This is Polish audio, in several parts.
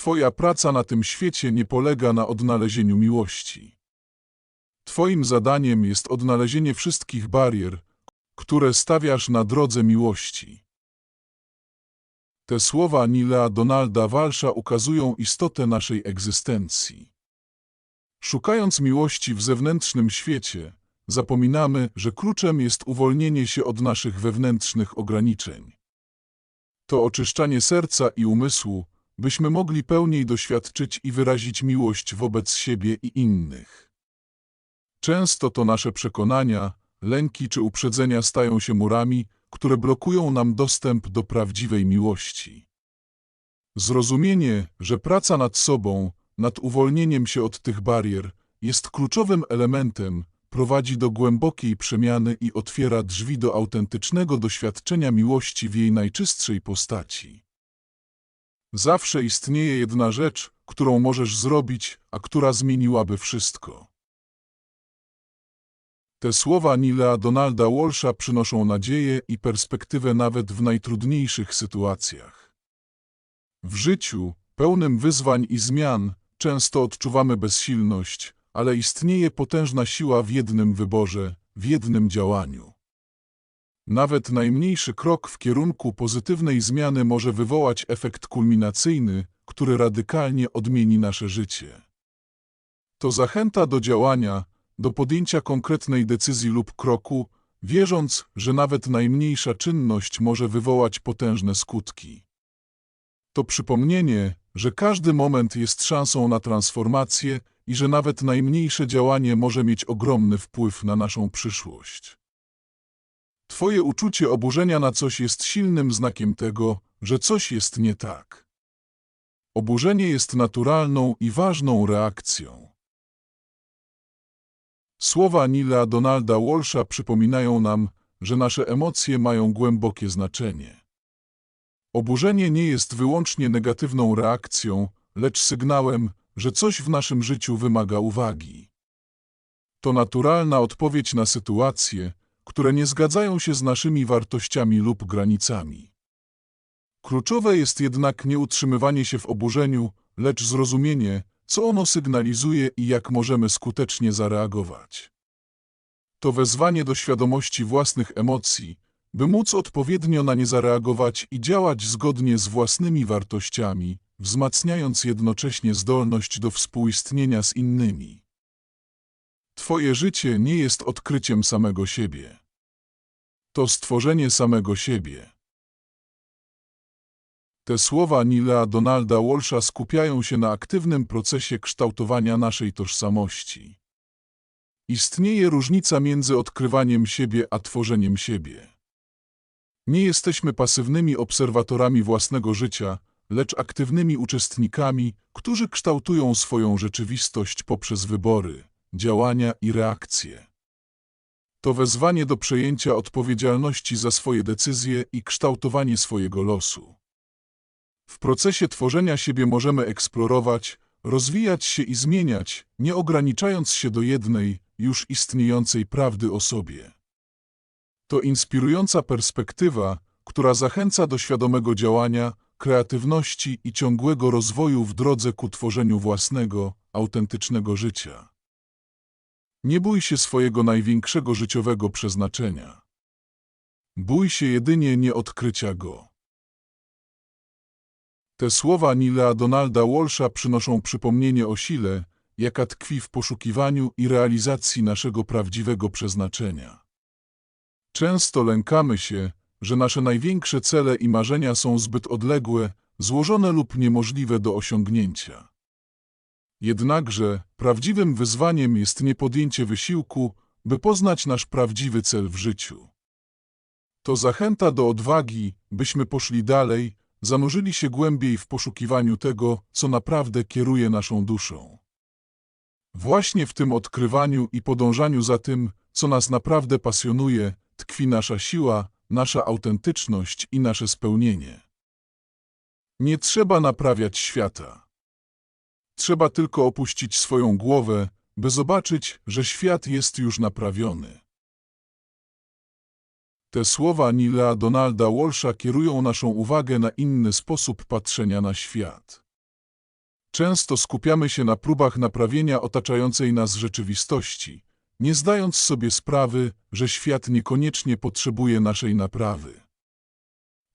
Twoja praca na tym świecie nie polega na odnalezieniu miłości. Twoim zadaniem jest odnalezienie wszystkich barier, które stawiasz na drodze miłości. Te słowa Nilea Donalda Walsza ukazują istotę naszej egzystencji. Szukając miłości w zewnętrznym świecie, zapominamy, że kluczem jest uwolnienie się od naszych wewnętrznych ograniczeń. To oczyszczanie serca i umysłu, byśmy mogli pełniej doświadczyć i wyrazić miłość wobec siebie i innych. Często to nasze przekonania, lęki czy uprzedzenia stają się murami, które blokują nam dostęp do prawdziwej miłości. Zrozumienie, że praca nad sobą, nad uwolnieniem się od tych barier, jest kluczowym elementem, prowadzi do głębokiej przemiany i otwiera drzwi do autentycznego doświadczenia miłości w jej najczystszej postaci. Zawsze istnieje jedna rzecz, którą możesz zrobić, a która zmieniłaby wszystko. Te słowa Nilea Donalda Walsha przynoszą nadzieję i perspektywę nawet w najtrudniejszych sytuacjach. W życiu, pełnym wyzwań i zmian, często odczuwamy bezsilność, ale istnieje potężna siła w jednym wyborze, w jednym działaniu. Nawet najmniejszy krok w kierunku pozytywnej zmiany może wywołać efekt kulminacyjny, który radykalnie odmieni nasze życie. To zachęta do działania, do podjęcia konkretnej decyzji lub kroku, wierząc, że nawet najmniejsza czynność może wywołać potężne skutki. To przypomnienie, że każdy moment jest szansą na transformację i że nawet najmniejsze działanie może mieć ogromny wpływ na naszą przyszłość. Twoje uczucie oburzenia na coś jest silnym znakiem tego, że coś jest nie tak. Oburzenie jest naturalną i ważną reakcją. Słowa Nila Donalda Walsha przypominają nam, że nasze emocje mają głębokie znaczenie. Oburzenie nie jest wyłącznie negatywną reakcją, lecz sygnałem, że coś w naszym życiu wymaga uwagi. To naturalna odpowiedź na sytuacje, które nie zgadzają się z naszymi wartościami lub granicami. Kluczowe jest jednak nie utrzymywanie się w oburzeniu, lecz zrozumienie, co ono sygnalizuje i jak możemy skutecznie zareagować. To wezwanie do świadomości własnych emocji, by móc odpowiednio na nie zareagować i działać zgodnie z własnymi wartościami, wzmacniając jednocześnie zdolność do współistnienia z innymi. Twoje życie nie jest odkryciem samego siebie. To stworzenie samego siebie. Te słowa Nila Donalda Walsha skupiają się na aktywnym procesie kształtowania naszej tożsamości. Istnieje różnica między odkrywaniem siebie a tworzeniem siebie. Nie jesteśmy pasywnymi obserwatorami własnego życia, lecz aktywnymi uczestnikami, którzy kształtują swoją rzeczywistość poprzez wybory, działania i reakcje. To wezwanie do przejęcia odpowiedzialności za swoje decyzje i kształtowanie swojego losu. W procesie tworzenia siebie możemy eksplorować, rozwijać się i zmieniać, nie ograniczając się do jednej, już istniejącej prawdy o sobie. To inspirująca perspektywa, która zachęca do świadomego działania, kreatywności i ciągłego rozwoju w drodze ku tworzeniu własnego, autentycznego życia. Nie bój się swojego największego życiowego przeznaczenia. Bój się jedynie nieodkrycia go. Te słowa Nila Donalda Walsha przynoszą przypomnienie o sile, jaka tkwi w poszukiwaniu i realizacji naszego prawdziwego przeznaczenia. Często lękamy się, że nasze największe cele i marzenia są zbyt odległe, złożone lub niemożliwe do osiągnięcia. Jednakże prawdziwym wyzwaniem jest nie podjęcie wysiłku, by poznać nasz prawdziwy cel w życiu. To zachęta do odwagi, byśmy poszli dalej, zanurzyli się głębiej w poszukiwaniu tego, co naprawdę kieruje naszą duszą. Właśnie w tym odkrywaniu i podążaniu za tym, co nas naprawdę pasjonuje, tkwi nasza siła, nasza autentyczność i nasze spełnienie. Nie trzeba naprawiać świata. Trzeba tylko opuścić swoją głowę, by zobaczyć, że świat jest już naprawiony. Te słowa Nila Donalda Walsha kierują naszą uwagę na inny sposób patrzenia na świat. Często skupiamy się na próbach naprawienia otaczającej nas rzeczywistości, nie zdając sobie sprawy, że świat niekoniecznie potrzebuje naszej naprawy.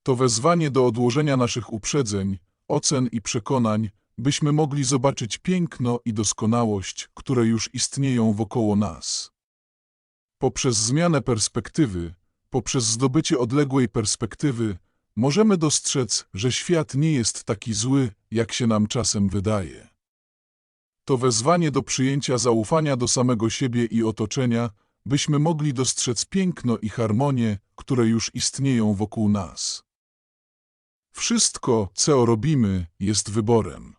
To wezwanie do odłożenia naszych uprzedzeń, ocen i przekonań, byśmy mogli zobaczyć piękno i doskonałość, które już istnieją wokoło nas. Poprzez zmianę perspektywy, poprzez zdobycie odległej perspektywy, możemy dostrzec, że świat nie jest taki zły, jak się nam czasem wydaje. To wezwanie do przyjęcia zaufania do samego siebie i otoczenia, byśmy mogli dostrzec piękno i harmonię, które już istnieją wokół nas. Wszystko, co robimy, jest wyborem.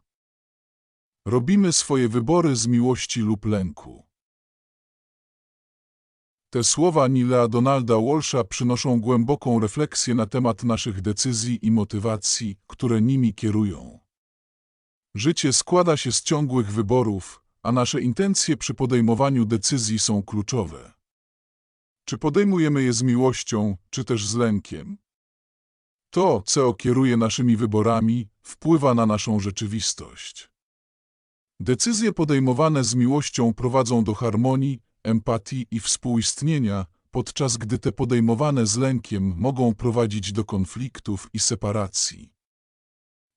Robimy swoje wybory z miłości lub lęku. Te słowa Nila Donalda Walsha przynoszą głęboką refleksję na temat naszych decyzji i motywacji, które nimi kierują. Życie składa się z ciągłych wyborów, a nasze intencje przy podejmowaniu decyzji są kluczowe. Czy podejmujemy je z miłością, czy też z lękiem? To, co kieruje naszymi wyborami, wpływa na naszą rzeczywistość. Decyzje podejmowane z miłością prowadzą do harmonii, empatii i współistnienia, podczas gdy te podejmowane z lękiem mogą prowadzić do konfliktów i separacji.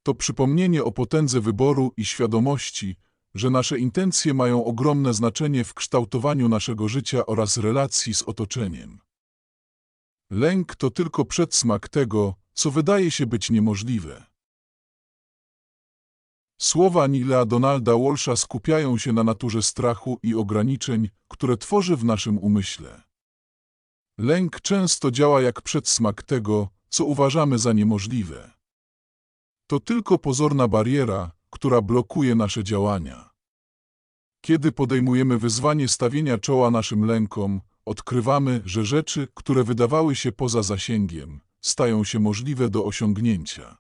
To przypomnienie o potędze wyboru i świadomości, że nasze intencje mają ogromne znaczenie w kształtowaniu naszego życia oraz relacji z otoczeniem. Lęk to tylko przedsmak tego, co wydaje się być niemożliwe. Słowa Nila Donalda Walsha skupiają się na naturze strachu i ograniczeń, które tworzy w naszym umyśle. Lęk często działa jak przedsmak tego, co uważamy za niemożliwe. To tylko pozorna bariera, która blokuje nasze działania. Kiedy podejmujemy wyzwanie stawienia czoła naszym lękom, odkrywamy, że rzeczy, które wydawały się poza zasięgiem, stają się możliwe do osiągnięcia.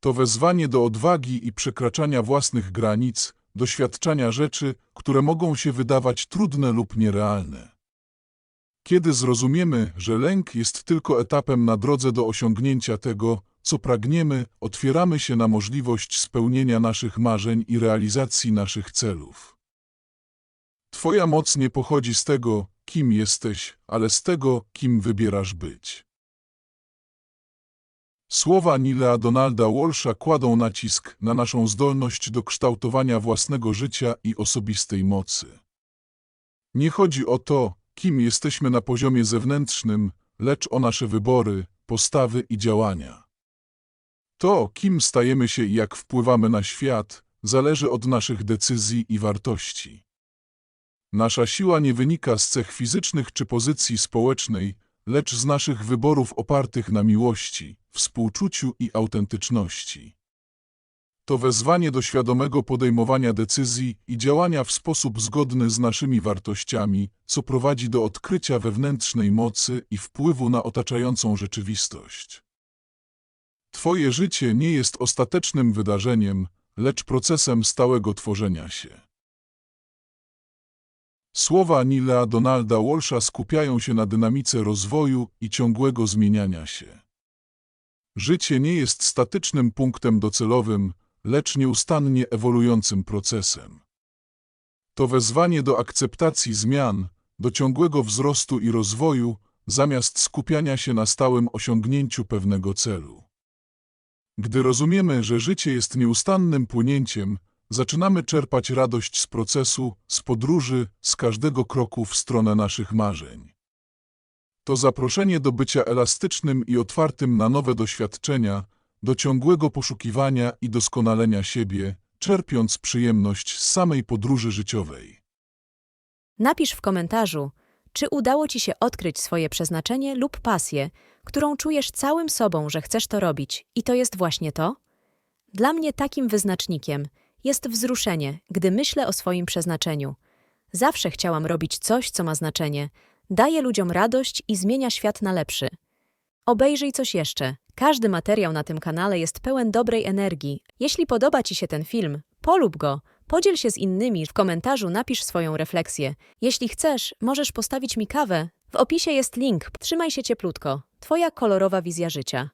To wezwanie do odwagi i przekraczania własnych granic, doświadczania rzeczy, które mogą się wydawać trudne lub nierealne. Kiedy zrozumiemy, że lęk jest tylko etapem na drodze do osiągnięcia tego, co pragniemy, otwieramy się na możliwość spełnienia naszych marzeń i realizacji naszych celów. Twoja moc nie pochodzi z tego, kim jesteś, ale z tego, kim wybierasz być. Słowa Nila Donalda Walsha kładą nacisk na naszą zdolność do kształtowania własnego życia i osobistej mocy. Nie chodzi o to, kim jesteśmy na poziomie zewnętrznym, lecz o nasze wybory, postawy i działania. To, kim stajemy się i jak wpływamy na świat, zależy od naszych decyzji i wartości. Nasza siła nie wynika z cech fizycznych czy pozycji społecznej, lecz z naszych wyborów opartych na miłości, współczuciu i autentyczności. To wezwanie do świadomego podejmowania decyzji i działania w sposób zgodny z naszymi wartościami, co prowadzi do odkrycia wewnętrznej mocy i wpływu na otaczającą rzeczywistość. Twoje życie nie jest ostatecznym wydarzeniem, lecz procesem stałego tworzenia się. Słowa Nila Donalda Walsha skupiają się na dynamice rozwoju i ciągłego zmieniania się. Życie nie jest statycznym punktem docelowym, lecz nieustannie ewoluującym procesem. To wezwanie do akceptacji zmian, do ciągłego wzrostu i rozwoju, zamiast skupiania się na stałym osiągnięciu pewnego celu. Gdy rozumiemy, że życie jest nieustannym płynięciem, zaczynamy czerpać radość z procesu, z podróży, z każdego kroku w stronę naszych marzeń. To zaproszenie do bycia elastycznym i otwartym na nowe doświadczenia, do ciągłego poszukiwania i doskonalenia siebie, czerpiąc przyjemność z samej podróży życiowej. Napisz w komentarzu, czy udało Ci się odkryć swoje przeznaczenie lub pasję, którą czujesz całym sobą, że chcesz to robić i to jest właśnie to? Dla mnie takim wyznacznikiem jest wzruszenie, gdy myślę o swoim przeznaczeniu. Zawsze chciałam robić coś, co ma znaczenie, daje ludziom radość i zmienia świat na lepszy. Obejrzyj coś jeszcze. Każdy materiał na tym kanale jest pełen dobrej energii. Jeśli podoba Ci się ten film, polub go, podziel się z innymi, w komentarzu napisz swoją refleksję. Jeśli chcesz, możesz postawić mi kawę. W opisie jest link. Trzymaj się cieplutko. Twoja kolorowa wizja życia.